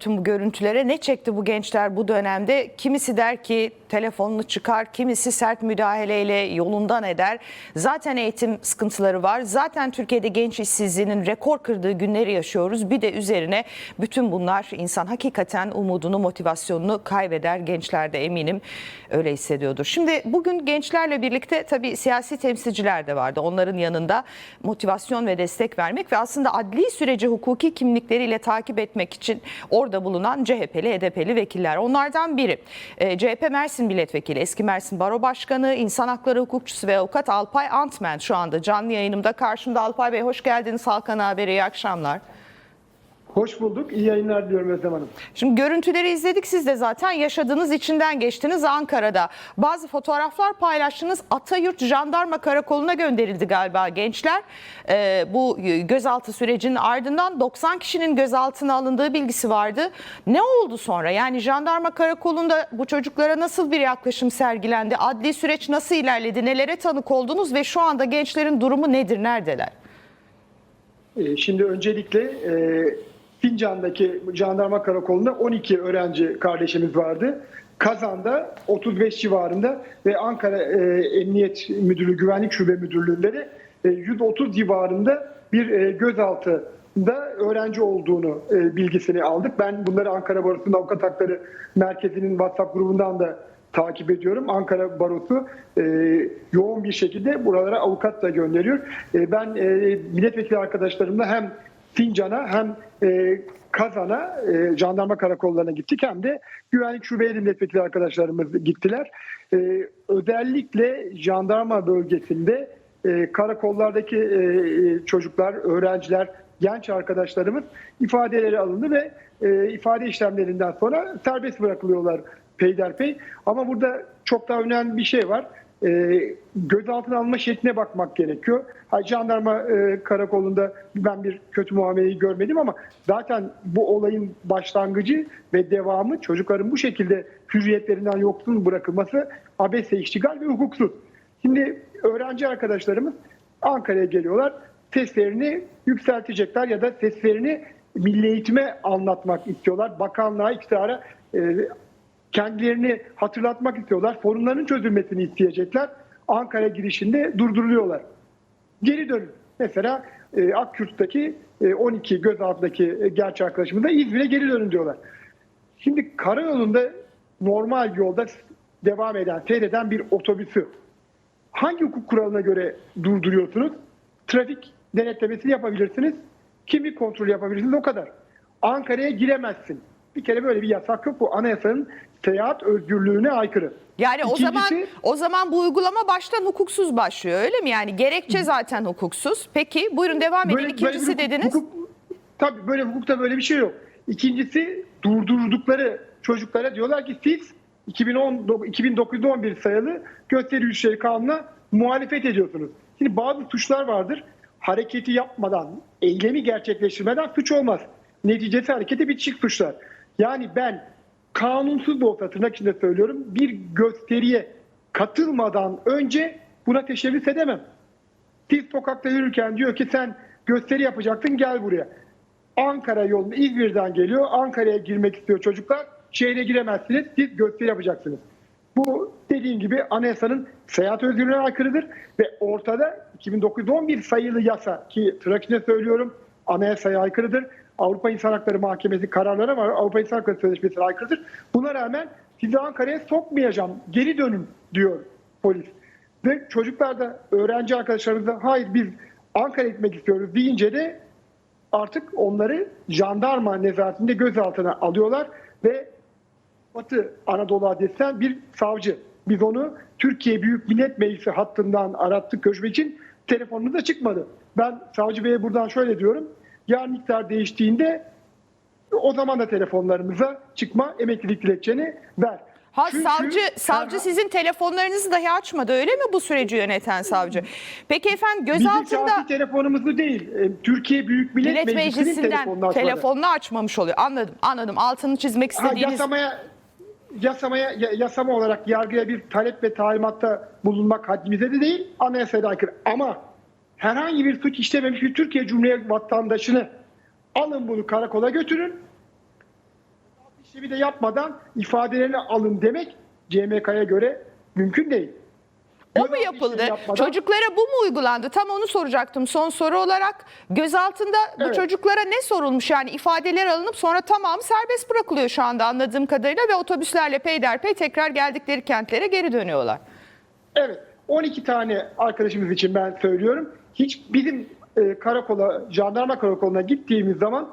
tüm bu görüntülere ne çekti bu gençler bu dönemde? Kimisi der ki telefonunu çıkar, kimisi sert müdahaleyle yolundan eder. Zaten eğitim sıkıntıları var. Zaten Türkiye'de genç işsizliğinin rekor kırdığı günleri yaşıyoruz. Bir de üzerine bütün bunlar insan hakikaten umudunu, motivasyonunu kaybeder. Gençler de eminim öyle hissediyordur. Şimdi bugün gençlerle birlikte tabii siyasi temsilciler de vardı. Onların yanında motivasyon ve destek vermek ve aslında adli süreci hukuki kimlikleriyle takip etmek için orada bulunan CHP'li, HDP'li vekiller. Onlardan biri e, CHP Mersin Milletvekili, eski Mersin Baro Başkanı, insan hakları hukukçusu ve avukat Alpay Antmen şu anda canlı yayınımda karşımda. Alpay Bey hoş geldiniz Halkan Haber'e iyi akşamlar. Hoş bulduk. İyi yayınlar diliyorum Özlem Hanım. Şimdi görüntüleri izledik siz de zaten yaşadığınız içinden geçtiniz Ankara'da. Bazı fotoğraflar paylaştınız. Atayurt Jandarma Karakolu'na gönderildi galiba gençler. Ee, bu gözaltı sürecinin ardından 90 kişinin gözaltına alındığı bilgisi vardı. Ne oldu sonra? Yani Jandarma Karakolu'nda bu çocuklara nasıl bir yaklaşım sergilendi? Adli süreç nasıl ilerledi? Nelere tanık oldunuz ve şu anda gençlerin durumu nedir? Neredeler? Ee, Şimdi öncelikle e, Fincan'daki jandarma karakolunda 12 öğrenci kardeşimiz vardı. Kazan'da 35 civarında ve Ankara e, Emniyet Müdürlüğü Güvenlik Şube Müdürlüğü'nde de e, 130 civarında bir e, gözaltında öğrenci olduğunu e, bilgisini aldık. Ben bunları Ankara Barosu'nun Avukat Hakları Merkezi'nin WhatsApp grubundan da takip ediyorum. Ankara Barosu e, yoğun bir şekilde buralara avukat da gönderiyor. E, ben e, milletvekili arkadaşlarımla hem Fincan'a hem e, Kazan'a e, jandarma karakollarına gittik hem de güvenlik şubeye de milletvekili arkadaşlarımız gittiler. E, özellikle jandarma bölgesinde e, karakollardaki e, e, çocuklar, öğrenciler, genç arkadaşlarımız ifadeleri alındı ve e, ifade işlemlerinden sonra serbest bırakılıyorlar peyderpey. Ama burada çok daha önemli bir şey var. E, gözaltına alma şekline bakmak gerekiyor. Ha, jandarma e, karakolunda ben bir kötü muameleyi görmedim ama zaten bu olayın başlangıcı ve devamı çocukların bu şekilde hürriyetlerinden yoksun bırakılması abese iştigal ve hukuksuz. Şimdi öğrenci arkadaşlarımız Ankara'ya geliyorlar. Seslerini yükseltecekler ya da seslerini milli eğitime anlatmak istiyorlar. Bakanlığa, iktidara e, kendilerini hatırlatmak istiyorlar. Sorunların çözülmesini isteyecekler. Ankara girişinde durduruluyorlar. Geri dönün. Mesela e, Akkürt'teki e, 12 gözaltındaki e, genç arkadaşımız da İzmir'e geri dönün diyorlar. Şimdi karayolunda normal yolda devam eden, seyreden bir otobüsü hangi hukuk kuralına göre durduruyorsunuz? Trafik denetlemesini yapabilirsiniz. Kimlik kontrolü yapabilirsiniz o kadar. Ankara'ya giremezsin. Bir kere böyle bir yasak yok. Bu anayasanın seyahat özgürlüğüne aykırı. Yani o zaman İkincisi- o zaman bu uygulama baştan hukuksuz başlıyor öyle mi? Yani gerekçe zaten hukuksuz. Peki buyurun devam edin. İkincisi bir hukuk- dediniz. Hukuk, tabii böyle hukukta böyle bir şey yok. İkincisi durdurdukları çocuklara diyorlar ki siz 2010, 2911 sayılı gösteri yürüyüşleri kanununa muhalefet ediyorsunuz. Şimdi bazı suçlar vardır. Hareketi yapmadan, eylemi gerçekleştirmeden suç olmaz. Neticesi hareketi bitişik suçlar. Yani ben kanunsuz da olsa tırnak içinde söylüyorum bir gösteriye katılmadan önce buna teşebbüs edemem. Siz sokakta yürürken diyor ki sen gösteri yapacaktın gel buraya. Ankara yolunda İzmir'den geliyor. Ankara'ya girmek istiyor çocuklar. Şehre giremezsiniz. Siz gösteri yapacaksınız. Bu dediğim gibi anayasanın seyahat özgürlüğüne aykırıdır ve ortada 2911 sayılı yasa ki tırnak söylüyorum anayasaya aykırıdır. Avrupa İnsan Hakları Mahkemesi kararları var. Avrupa İnsan Hakları Sözleşmesi'ne aykırıdır. Buna rağmen sizi Ankara'ya sokmayacağım. Geri dönün diyor polis. Ve çocuklar da öğrenci arkadaşlarımız da hayır biz Ankara'ya gitmek istiyoruz deyince de artık onları jandarma nezaretinde gözaltına alıyorlar ve Batı Anadolu Adresi'nden bir savcı. Biz onu Türkiye Büyük Millet Meclisi hattından arattık görüşmek için telefonumuz da çıkmadı. Ben savcı beye buradan şöyle diyorum. Yarın iktidar değiştiğinde o zaman da telefonlarımıza çıkma emeklilik dilekçeni ver. Ha Çünkü- savcı savcı Ha, sizin telefonlarınızı dahi açmadı öyle mi bu süreci yöneten savcı? Peki efendim Bizim gözaltında şahsi telefonumuzu değil, e, Türkiye Büyük Millet, Millet Meclisi'nin Meclisi'nden telefonunu açmadı. telefonunu açmamış oluyor. Anladım anladım altını çizmek Ha, istediğiniz. yasamaya yasamaya ya- yasama olarak yargıya bir talep ve talimatta bulunmak haddimize de değil anayasaya da aykırı. Ama herhangi bir suç işlememiş bir Türkiye Cumhuriyeti vatandaşını alın bunu karakola götürün. işlemi de yapmadan ifadelerini alın demek CMK'ya göre mümkün değil. O mu yapıldı? yapmadan- Çocuklara bu mu uygulandı? Tam onu soracaktım son soru olarak. Gözaltında bu Evet. çocuklara ne sorulmuş? Yani ifadeler alınıp sonra tamamı serbest bırakılıyor şu anda anladığım kadarıyla ve otobüslerle peyderpey tekrar geldikleri kentlere geri dönüyorlar. Evet. 12 tane arkadaşımız için ben söylüyorum. Hiç bizim e, karakola, jandarma karakoluna gittiğimiz zaman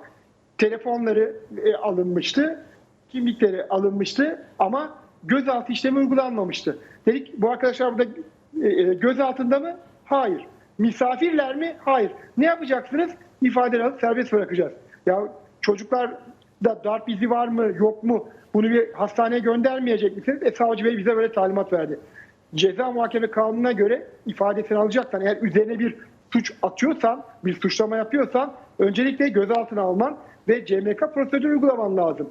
telefonları e, alınmıştı, kimlikleri alınmıştı ama gözaltı işlemi uygulanmamıştı. Dedik bu arkadaşlar burada e, e, gözaltında mı? Hayır. Misafirler mi? Hayır. Ne yapacaksınız? İfadeleri alıp serbest bırakacağız. Ya çocuklar da darp izi var mı yok mu? Bunu bir hastaneye göndermeyecek misiniz? E savcı bey bize böyle talimat verdi. Ceza muhakeme kanununa göre ifadesini alacaksan eğer üzerine bir suç atıyorsan, bir suçlama yapıyorsan öncelikle gözaltına alman ve CMK prosedürü uygulaman lazım.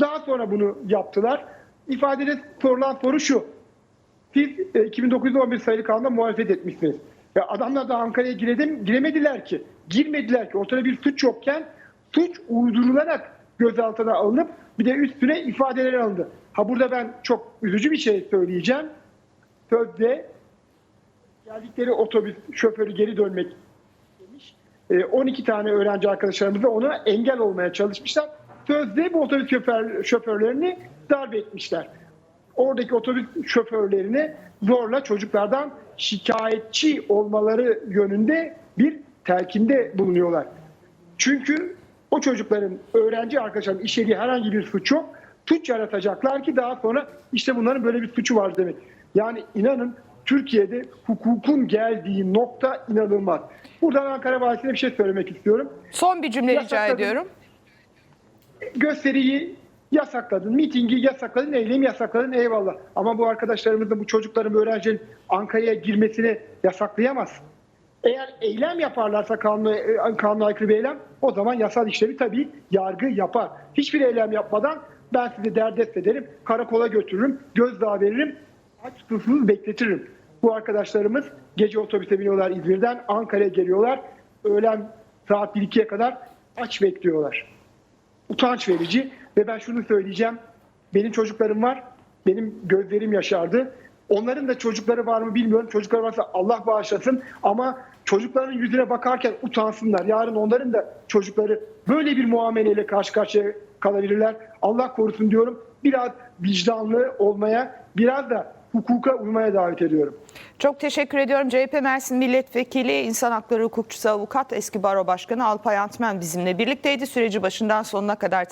Daha sonra bunu yaptılar. İfadede sorulan soru şu. Siz e, 2911 sayılı kanuna muhalefet etmişsiniz. Ya adamlar da Ankara'ya giredim, giremediler ki. Girmediler ki. Ortada bir suç yokken suç uydurularak gözaltına alınıp bir de üstüne ifadeler alındı. Ha burada ben çok üzücü bir şey söyleyeceğim. Sözde geldikleri otobüs şoförü geri dönmek demiş. E, 12 tane öğrenci arkadaşlarımız da ona engel olmaya çalışmışlar. Sözde bu otobüs şoför, şoförlerini darp etmişler. Oradaki otobüs şoförlerini zorla çocuklardan şikayetçi olmaları yönünde bir telkinde bulunuyorlar. Çünkü o çocukların öğrenci arkadaşların işlediği herhangi bir suç yok. Suç yaratacaklar ki daha sonra işte bunların böyle bir suçu var demek. Yani inanın Türkiye'de hukukun geldiği nokta inanılmaz. Buradan Ankara Valisi'ne bir şey söylemek istiyorum. Son bir cümle rica Yasakladım. ediyorum. Gösteriyi yasakladın, mitingi yasakladın, eylemi yasakladın eyvallah. Ama bu arkadaşlarımızın, bu çocukların, bu öğrencinin Ankara'ya girmesini yasaklayamazsın. Eğer eylem yaparlarsa kanuna, e, kanuna aykırı bir eylem o zaman yasal işlemi tabii yargı yapar. Hiçbir eylem yapmadan ben sizi derdest ederim, karakola götürürüm, gözdağı veririm, aç susuz bekletirim. Bu arkadaşlarımız gece otobüse biniyorlar İzmir'den, Ankara'ya geliyorlar. Öğlen saat 1-2'ye kadar aç bekliyorlar utanç verici ve ben şunu söyleyeceğim. Benim çocuklarım var. Benim gözlerim yaşardı. Onların da çocukları var mı bilmiyorum. Çocukları varsa Allah bağışlasın ama çocukların yüzüne bakarken utansınlar. Yarın onların da çocukları böyle bir muameleyle karşı karşıya kalabilirler. Allah korusun diyorum. Biraz vicdanlı olmaya, biraz da hukuka uymaya davet ediyorum. Çok teşekkür ediyorum. CHP Mersin Milletvekili, İnsan Hakları Hukukçusu Avukat, eski Baro Başkanı Alpay Antmen bizimle birlikteydi. Süreci başından sonuna kadar